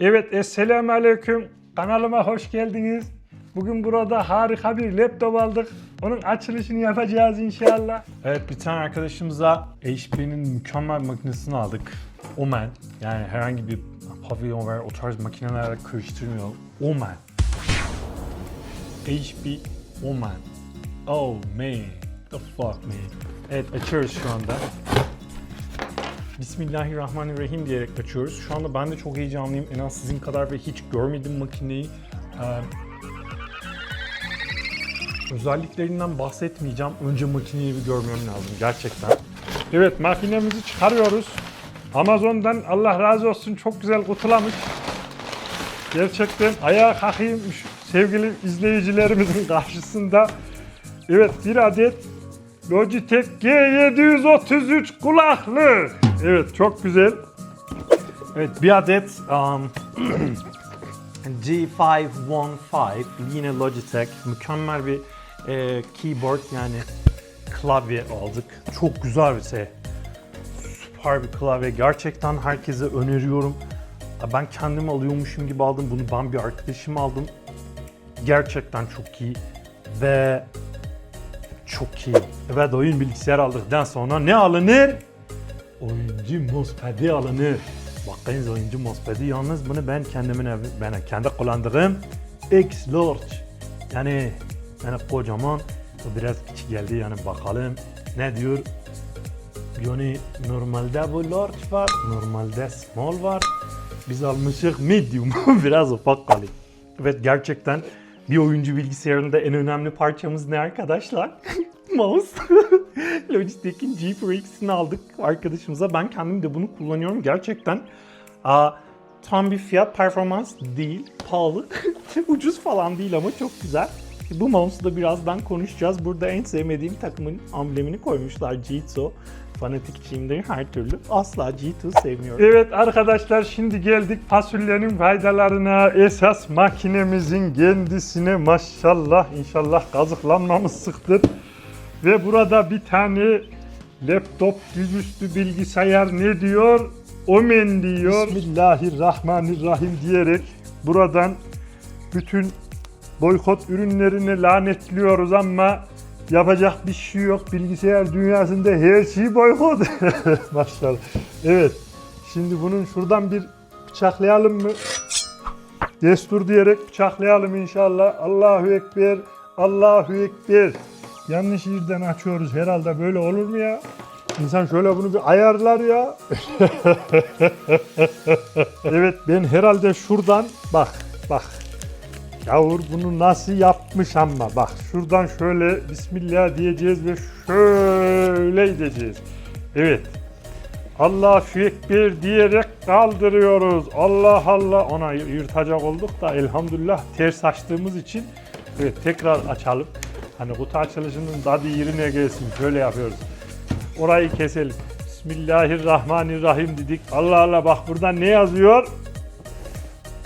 Evet, Esselamu Aleyküm. Kanalıma hoş geldiniz. Bugün burada harika bir laptop aldık. Onun açılışını yapacağız inşallah. Evet, bir tane arkadaşımıza HP'nin mükemmel makinesini aldık. Omen. Yani herhangi bir pavyon ve o tarz makinelerle karıştırmıyor. Omen. HP Omen. Oh man. The fuck man. Evet, açıyoruz şu anda. Bismillahirrahmanirrahim diyerek açıyoruz. Şu anda ben de çok heyecanlıyım. En az sizin kadar ve hiç görmedim makineyi. Ee, özelliklerinden bahsetmeyeceğim. Önce makineyi bir görmem lazım gerçekten. Evet makinemizi çıkarıyoruz. Amazon'dan Allah razı olsun çok güzel kutulamış. Gerçekten ayağa kalkayım sevgili izleyicilerimizin karşısında. Evet bir adet Logitech G733 kulaklık. Evet çok güzel. Evet bir adet um, G515 yine Logitech mükemmel bir e, keyboard yani klavye aldık. Çok güzel bir şey. Süper bir klavye. Gerçekten herkese öneriyorum. Ben kendim alıyormuşum gibi aldım. Bunu ben bir arkadaşım aldım. Gerçekten çok iyi. Ve çok iyi. Evet oyun bilgisayar aldıktan sonra ne alınır? Oyuncu mousepadi alınır. Bakınız oyuncu mousepadi yalnız bunu ben kendimin evi, ben kendi kullandığım X large. Yani yani kocaman biraz küçük geldi yani bakalım ne diyor. Yani normalde bu large var, normalde small var. Biz almışık medium, biraz ufak kalıyor. Evet gerçekten bir oyuncu bilgisayarında en önemli parçamız ne arkadaşlar? Mouse. Logitech'in G Pro X'ini aldık arkadaşımıza. Ben kendim de bunu kullanıyorum. Gerçekten aa, tam bir fiyat performans değil. Pahalı. Ucuz falan değil ama çok güzel. Bu mouse'u da birazdan konuşacağız. Burada en sevmediğim takımın amblemini koymuşlar. Jitsu. Fanatikçiyimdir her türlü. Asla G2 sevmiyorum. Evet arkadaşlar şimdi geldik fasulyenin faydalarına. Esas makinemizin kendisine maşallah inşallah kazıklanmamışsıktır. Ve burada bir tane laptop dizüstü bilgisayar ne diyor? Omen diyor. Bismillahirrahmanirrahim diyerek buradan bütün boykot ürünlerini lanetliyoruz ama yapacak bir şey yok. Bilgisayar dünyasında her şey boykot. Maşallah. Evet. Şimdi bunun şuradan bir bıçaklayalım mı? Destur diyerek bıçaklayalım inşallah. Allahu Ekber. Allahu Ekber. Yanlış yerden açıyoruz herhalde böyle olur mu ya? İnsan şöyle bunu bir ayarlar ya. evet ben herhalde şuradan bak bak. Yavur bunu nasıl yapmış ama bak şuradan şöyle Bismillah diyeceğiz ve şöyle gideceğiz. Evet. Allah Ekber diyerek kaldırıyoruz. Allah Allah ona yırtacak olduk da elhamdülillah ters açtığımız için evet tekrar açalım. Hani kutu açılışının tadı yerine gelsin. Şöyle yapıyoruz. Orayı keselim. Bismillahirrahmanirrahim dedik. Allah Allah bak burada ne yazıyor?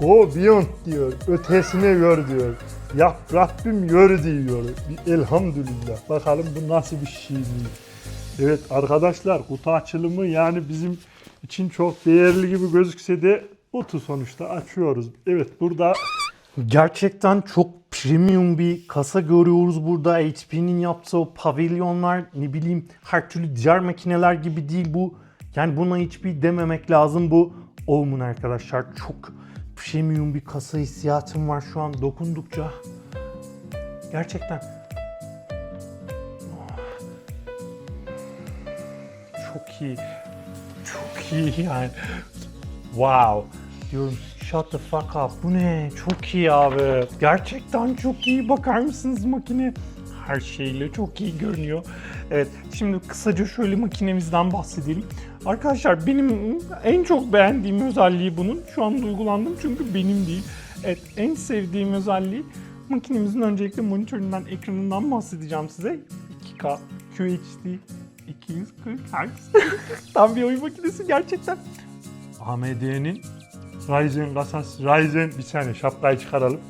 Go beyond diyor. Ötesine gör diyor. Yap Rabbim gör diyor. Bir Elhamdülillah. Bakalım bu nasıl bir şey mi? Evet arkadaşlar kutu açılımı yani bizim için çok değerli gibi gözükse de kutu sonuçta açıyoruz. Evet burada gerçekten çok premium bir kasa görüyoruz burada. HP'nin yaptığı o pavilyonlar ne bileyim her türlü diğer makineler gibi değil bu. Yani buna HP dememek lazım bu. Omen arkadaşlar çok premium bir kasa hissiyatım var şu an dokundukça. Gerçekten çok iyi. Çok iyi yani. Wow. Diyorum shut the fuck up. Bu ne? Çok iyi abi. Gerçekten çok iyi. Bakar mısınız makine? Her şeyle çok iyi görünüyor. Evet, şimdi kısaca şöyle makinemizden bahsedelim. Arkadaşlar benim en çok beğendiğim özelliği bunun. Şu an duygulandım çünkü benim değil. Evet, en sevdiğim özelliği makinemizin öncelikle monitöründen, ekranından bahsedeceğim size. 2K QHD 240 Hz. Tam bir oyun makinesi gerçekten. AMD'nin Ryzen kasası, Ryzen bir saniye şapkayı çıkaralım.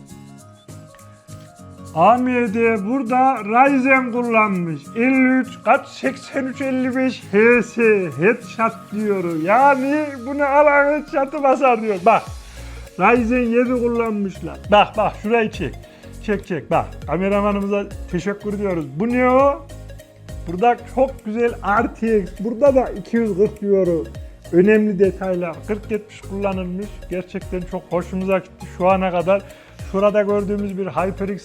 AMD burada Ryzen kullanmış. 53 kaç 83 55 HS headshot diyor. Yani bunu alan headshot'ı basar diyor. Bak Ryzen 7 kullanmışlar. Bak bak şurayı çek. Çek çek bak. Kameramanımıza teşekkür ediyoruz. Bu ne o? Burada çok güzel RTX. Burada da 240 euro. Önemli detaylar. 40-70 kullanılmış. Gerçekten çok hoşumuza gitti şu ana kadar. Şurada gördüğümüz bir HyperX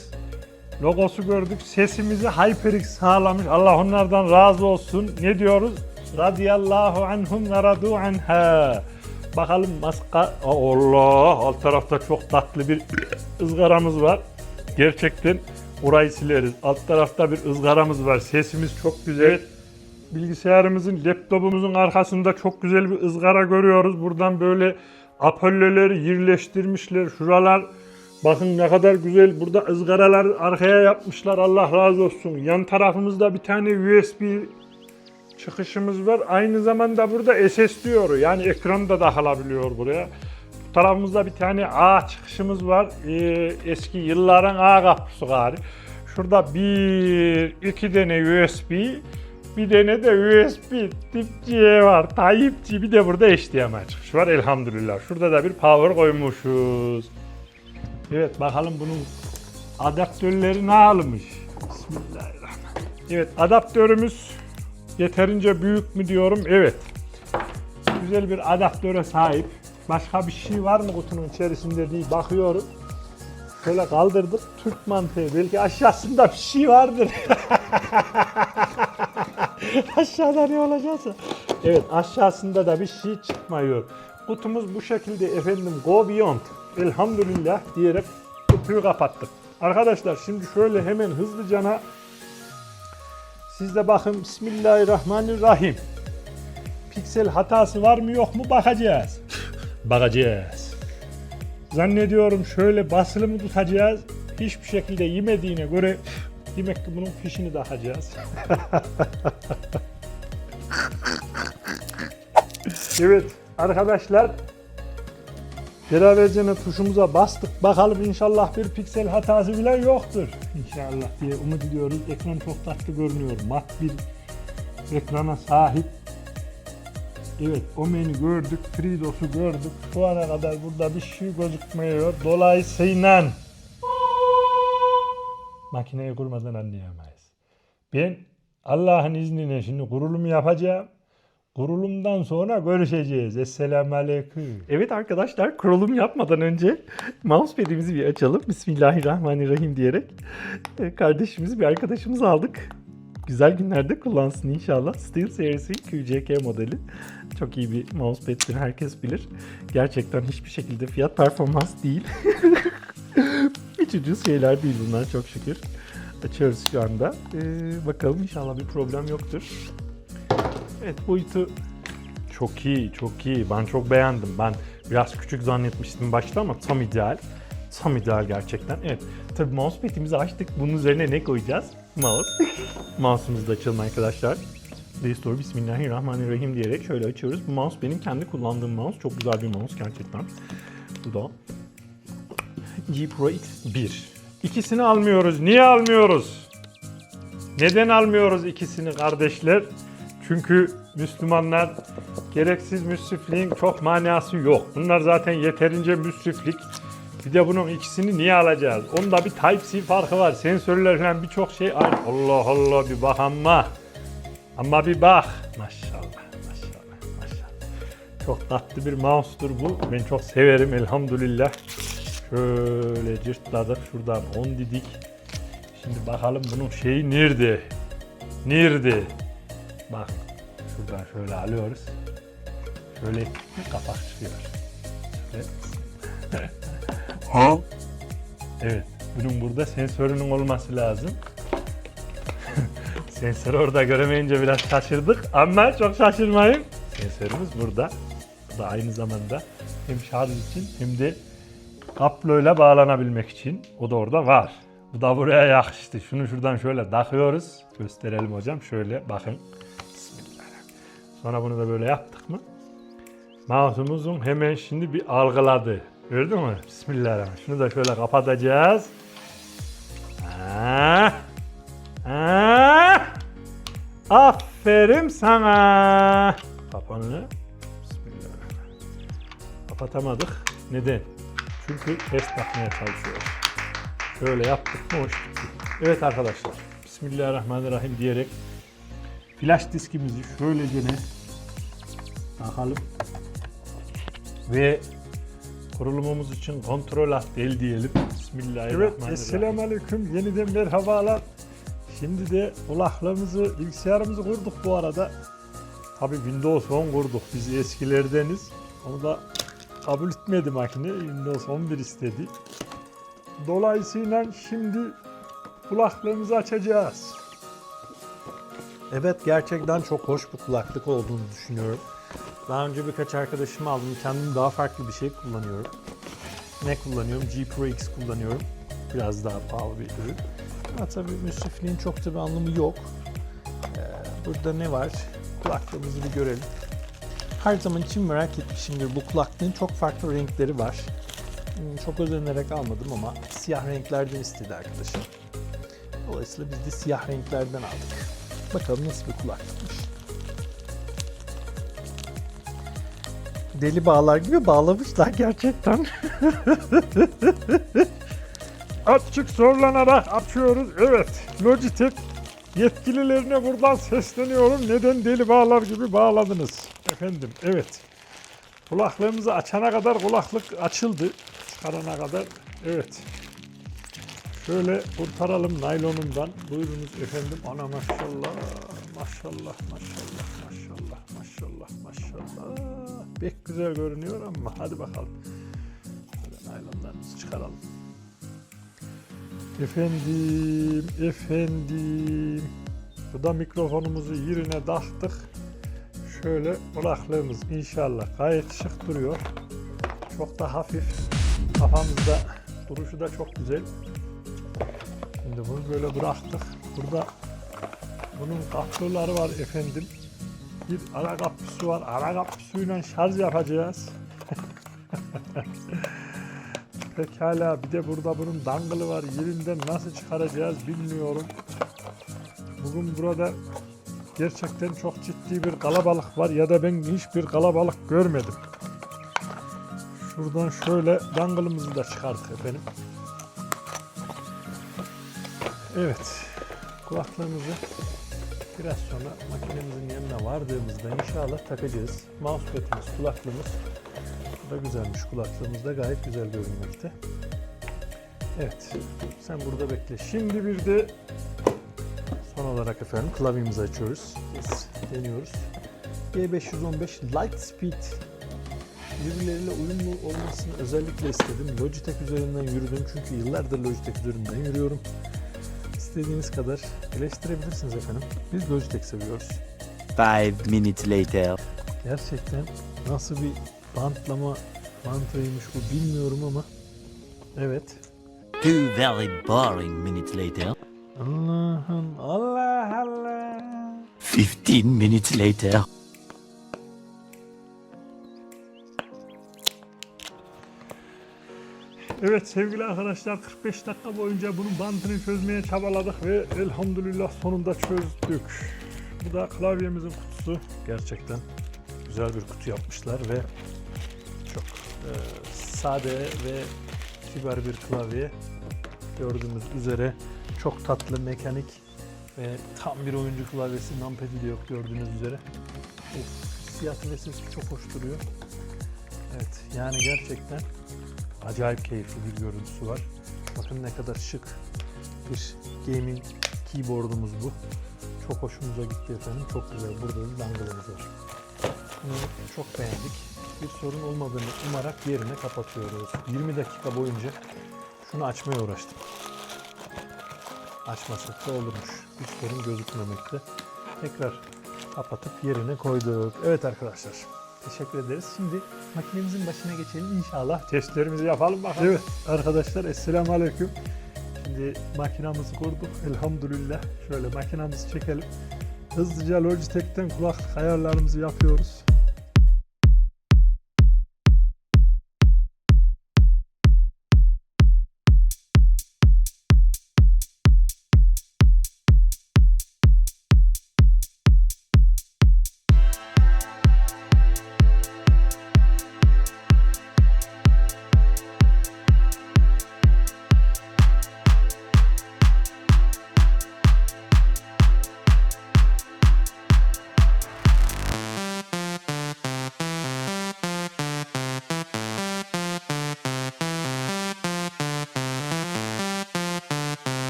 logosu gördük. Sesimizi HyperX sağlamış. Allah onlardan razı olsun. Ne diyoruz? Radiyallahu anhum ve radu anha. Bakalım maska... Allah! Alt tarafta çok tatlı bir ızgaramız var. Gerçekten orayı sileriz. Alt tarafta bir ızgaramız var. Sesimiz çok güzel. Bilgisayarımızın, laptopumuzun arkasında çok güzel bir ızgara görüyoruz. Buradan böyle apolloları yerleştirmişler. Şuralar bakın ne kadar güzel. Burada ızgaralar arkaya yapmışlar. Allah razı olsun. Yan tarafımızda bir tane USB çıkışımız var. Aynı zamanda burada SS diyor. Yani ekranı da takılabiliyor buraya. Bu tarafımızda bir tane A çıkışımız var. Ee, eski yılların A kapısı gari. Şurada bir, iki tane USB, bir tane de USB tip C var. Type C bir de burada HDMI çıkış var elhamdülillah. Şurada da bir power koymuşuz. Evet bakalım bunun adaptörleri ne almış? Bismillahirrahmanirrahim. Evet adaptörümüz yeterince büyük mü diyorum? Evet. Güzel bir adaptöre sahip. Başka bir şey var mı kutunun içerisinde diye bakıyorum. Şöyle kaldırdık. Türk mantığı. Belki aşağısında bir şey vardır. Aşağıda ne olacaksa. Evet aşağısında da bir şey çıkmıyor. Kutumuz bu şekilde efendim go beyond. Elhamdülillah diyerek kutuyu kapattık. Arkadaşlar şimdi şöyle hemen hızlıcana siz de bakın Bismillahirrahmanirrahim. Piksel hatası var mı yok mu bakacağız. bakacağız. Zannediyorum şöyle basılı mı tutacağız? Hiçbir şekilde yemediğine göre demek ki bunun fişini takacağız. evet arkadaşlar beraberce tuşumuza bastık. Bakalım inşallah bir piksel hatası bile yoktur. İnşallah diye umut ediyoruz. Ekran çok tatlı görünüyor. Mat bir ekrana sahip. Evet o menü gördük, FreeDOS'u gördük. Şu ana kadar burada bir şey gözükmüyor. Dolayısıyla makineyi kurmadan anlayamayız. Ben Allah'ın izniyle şimdi kurulum yapacağım. Kurulumdan sonra görüşeceğiz. Esselamu Aleyküm. Evet arkadaşlar kurulum yapmadan önce mousepad'imizi bir açalım. Bismillahirrahmanirrahim diyerek e, kardeşimizi bir arkadaşımız aldık. Güzel günlerde kullansın inşallah. Steel serisi QCK modeli. Çok iyi bir mousepad'tir herkes bilir. Gerçekten hiçbir şekilde fiyat performans değil. Hiç ucuz şeyler değil bunlar çok şükür. Açıyoruz şu anda. Ee, bakalım inşallah bir problem yoktur. Evet boyutu çok iyi, çok iyi. Ben çok beğendim. Ben biraz küçük zannetmiştim başta ama tam ideal. Tam ideal gerçekten. Evet. Tabii mousepad'imizi açtık. Bunun üzerine ne koyacağız? Mouse. Mouse'umuzu da açalım arkadaşlar. Play Store Bismillahirrahmanirrahim diyerek şöyle açıyoruz. Bu mouse benim kendi kullandığım mouse. Çok güzel bir mouse gerçekten. Bu da G Pro X1. İkisini almıyoruz. Niye almıyoruz? Neden almıyoruz ikisini kardeşler? Çünkü Müslümanlar gereksiz müsrifliğin çok manası yok. Bunlar zaten yeterince müsriflik. Bir de bunun ikisini niye alacağız? Onda bir Type-C farkı var. Sensörler falan birçok şey aynı. Allah Allah bir bak ama. Ama bir bak. Maşallah maşallah maşallah. Çok tatlı bir mouse'dur bu. Ben çok severim elhamdülillah. Şöyle cırtladık şuradan 10 didik. Şimdi bakalım bunun şeyi nerede? Nerede? Bak şuradan şöyle alıyoruz. Şöyle kapak çıkıyor. Şöyle. Evet. Bunun burada sensörünün olması lazım. Sensörü orada göremeyince biraz şaşırdık ama çok şaşırmayın. Sensörümüz burada. Bu da aynı zamanda hem şarj için hem de kabloyla bağlanabilmek için. O da orada var. Bu da buraya yakıştı. Şunu şuradan şöyle takıyoruz. Gösterelim hocam. Şöyle bakın. Bismillahirrahmanirrahim. Sonra bunu da böyle yaptık mı? Mouse'umuzun hemen şimdi bir algıladı. Gördün mü? Bismillahirrahmanirrahim. Şunu da şöyle kapatacağız. Ha. Ha. Aferin sana. Kapanı. Bismillahirrahmanirrahim. Kapatamadık. Neden? Çünkü test yapmaya çalışıyoruz. Şöyle yaptık mı hoş gitti. Evet arkadaşlar. Bismillahirrahmanirrahim diyerek flash diskimizi şöylece ne takalım. Ve kurulumumuz için kontrol alt el diyelim. Bismillahirrahmanirrahim. Evet, Esselamu Aleyküm. Yeniden merhabalar. Şimdi de kulaklığımızı, bilgisayarımızı kurduk bu arada. Tabi Windows 10 kurduk. Biz eskilerdeniz. Onu da kabul etmedi makine. Windows 11 istedi. Dolayısıyla şimdi kulaklığımızı açacağız. Evet gerçekten çok hoş bir kulaklık olduğunu düşünüyorum. Daha önce birkaç arkadaşımı aldım. Kendim daha farklı bir şey kullanıyorum. Ne kullanıyorum? G Pro X kullanıyorum. Biraz daha pahalı bir ürün. Ama tabii müsrifliğin çok da bir anlamı yok. Ee, burada ne var? Kulaklığımızı bir görelim. Her zaman için merak etmişimdir. Bu kulaklığın çok farklı renkleri var. Hmm, Çok özenerek almadım ama siyah renklerden istedi arkadaşım. Dolayısıyla biz de siyah renklerden aldık. Bakalım nasıl bir kulaklıkmış. Deli bağlar gibi bağlamışlar gerçekten. Açık zorlanarak açıyoruz. Evet. Logitech yetkililerine buradan sesleniyorum. Neden deli bağlar gibi bağladınız? Efendim evet. Kulaklığımızı açana kadar kulaklık açıldı. Çıkarana kadar evet. Şöyle kurtaralım naylonundan. Buyurunuz efendim. Ana maşallah. Maşallah maşallah maşallah maşallah maşallah. Pek güzel görünüyor ama hadi bakalım. Şöyle naylonlarımızı çıkaralım. Efendim, efendim. Bu da mikrofonumuzu yerine taktık. Şöyle kulaklığımız inşallah gayet şık duruyor. Çok da hafif. Kafamızda duruşu da çok güzel. Şimdi bunu böyle bıraktık. Burada bunun kapsuları var efendim. Bir ara kapsusu var. Ara kapsuyla şarj yapacağız. Pekala bir de burada bunun dangılı var. Yerinden nasıl çıkaracağız bilmiyorum. Bugün burada gerçekten çok ciddi bir kalabalık var ya da ben hiçbir kalabalık görmedim. Şuradan şöyle dangılımızı da çıkarttık efendim. Evet. Kulaklığımızı biraz sonra makinemizin yanına vardığımızda inşallah takacağız. Mousepad'imiz, kulaklığımız bu da güzelmiş. Kulaklığımız da gayet güzel görünmekte. Evet. Sen burada bekle. Şimdi bir de son olarak efendim klavyemizi açıyoruz. Biz deniyoruz. G515 Lightspeed birbirleriyle uyumlu olmasını özellikle istedim. Logitech üzerinden yürüdüm çünkü yıllardır Logitech üzerinden yürüyorum. İstediğiniz kadar eleştirebilirsiniz efendim. Biz Logitech seviyoruz. Five minutes later. Gerçekten nasıl bir bantlama mantığıymış bu bilmiyorum ama evet. Two very boring minutes later. Allah'ım Allah Allah. Fifteen minutes later. Evet sevgili arkadaşlar 45 dakika boyunca bunun bantını çözmeye çabaladık ve elhamdülillah sonunda çözdük. Bu da klavyemizin kutusu. Gerçekten güzel bir kutu yapmışlar ve sade ve kibar bir klavye. Gördüğünüz üzere çok tatlı mekanik ve tam bir oyuncu klavyesi. Numpad'i de yok gördüğünüz üzere. Of, hissiyatı ve sesi çok hoş duruyor. Evet yani gerçekten acayip keyifli bir görüntüsü var. Bakın ne kadar şık bir gaming keyboardumuz bu. Çok hoşumuza gitti efendim. Çok güzel. Burada da dangle'ımız var. Bunu çok beğendik. Bir sorun olmadığını umarak yerine kapatıyoruz. 20 dakika boyunca şunu açmaya uğraştık. Açmasak da olurmuş. Bir sorun gözükmemekte. Tekrar kapatıp yerine koyduk. Evet arkadaşlar. Teşekkür ederiz. Şimdi makinemizin başına geçelim inşallah. Testlerimizi yapalım bakalım. Evet arkadaşlar Esselamu Aleyküm. Şimdi makinamızı kurduk elhamdülillah. Şöyle makinamızı çekelim. Hızlıca Logitech'ten kulaklık ayarlarımızı yapıyoruz.